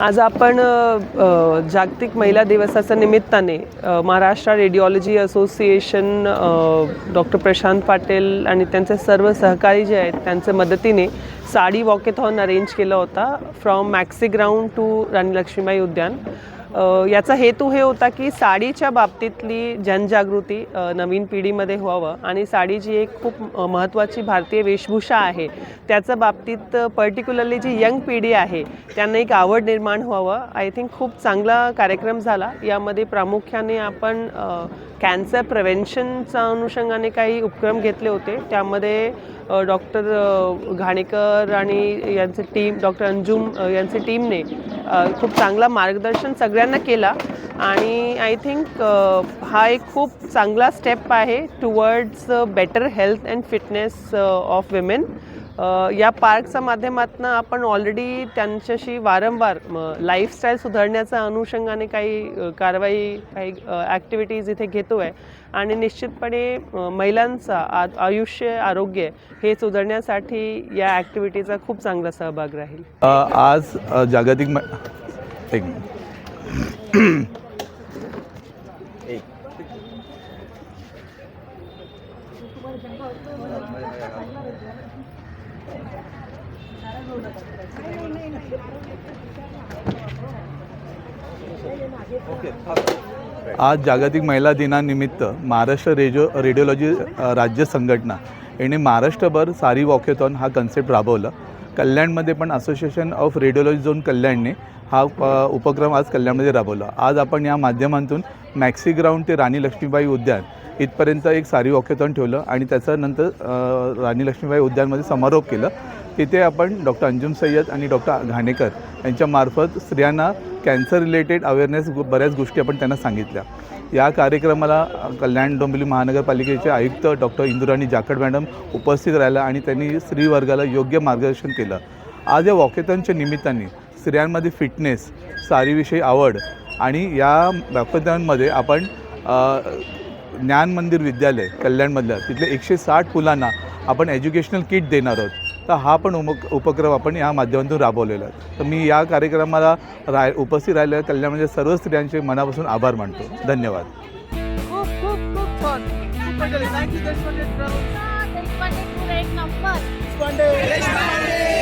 आज आपण जागतिक महिला दिवसाच्या निमित्ताने Maharashtra radiology association doctor Prashant Patil आणि त्यांचे सर्व सहकारी जे आहेत त्यांच्या मदतीने साडी वॉकेथॉन अरेंज केला होता from maxi ground to Rani Lakshmibai उद्यान. याचा हेतू हे होता की साडीच्या बाबतीतली जनजागृती नवीन पिढीमध्ये व्हावं आणि साडी जी एक खूप महत्त्वाची भारतीय वेशभूषा आहे त्याच्या बाबतीत पर्टिक्युलरली जी यंग पिढी आहे त्यांना एक आवड निर्माण व्हावं. आय थिंक खूप चांगला कार्यक्रम झाला. यामध्ये प्रामुख्याने आपण कॅन्सर प्रिव्हेन्शनच्या अनुषंगाने काही उपक्रम घेतले होते. त्यामध्ये डॉक्टर घाणेकर आणि यांचे टीम डॉक्टर अंजुम यांचे टीमने खूप चांगला मार्गदर्शन सगळ्यांना केला. आणि आय थिंक हा एक खूप चांगला स्टेप आहे towards better health and fitness of women या पार्कच्या माध्यमातून आपण ऑलरेडी त्यांच्याशी वारंवार लाईफस्टाईल सुधारण्याच्या अनुषंगाने काही कारवाई काही ॲक्टिव्हिटीज इथे घेतो आहे आणि निश्चितपणे महिलांचा आ आयुष्य आरोग्य हे सुधारण्यासाठी या ॲक्टिव्हिटीचा खूप चांगला सहभाग राहील. आज जागतिक एक आज जागतिक महिला दिनानिमित्त महाराष्ट्र रेडिओ रेडिओलॉजी राज्य संघटना यांनी महाराष्ट्रभर सारी वॉकेथॉन हा कन्सेप्ट राबवला. कल्याणमध्ये पण असोसिएशन ऑफ रेडिओलॉजी झोन कल्याणने हा उपक्रम आज कल्याणमध्ये राबवला. आज आपण या माध्यमातून मॅक्सी ग्राउंड ते राणी लक्ष्मीबाई उद्यान इथपर्यंत एक सारी वॉकेथॉन ठेवलं आणि त्याच्यानंतर राणी लक्ष्मीबाई उद्यानमध्ये समारोप केलं. तिथे आपण डॉक्टर अंजुम सय्यद आणि डॉक्टर घाणेकर यांच्यामार्फत स्त्रियांना कॅन्सर रिलेटेड अवेअरनेस बऱ्याच गोष्टी आपण त्यांना सांगितल्या. या कार्यक्रमाला कल्याण डोंबिवली महानगरपालिकेचे आयुक्त डॉक्टर इंदुराणी जाखड मॅडम उपस्थित राहिल्या आणि त्यांनी स्त्रीवर्गाला योग्य मार्गदर्शन केलं. आज या वॉकेथॉनच्या निमित्ताने स्त्रियांमध्ये फिटनेस सारीविषयी आवड आणि या वॉकेथॉनमध्ये आपण ज्ञान मंदिर विद्यालय कल्याणमधलं तिथले एकशे साठ मुलांना आपण एज्युकेशनल किट देणार आहोत. तर हा पण उमक उपक्रम आपण या माध्यमातून राबवलेला आहे. तर मी या कार्यक्रमाला राय उपस्थित राहिलेल्या कल्याणमध्ये सर्व स्त्रियांचे मनापासून आभार मानतो. धन्यवाद. खूप खूप खूप थँक्यू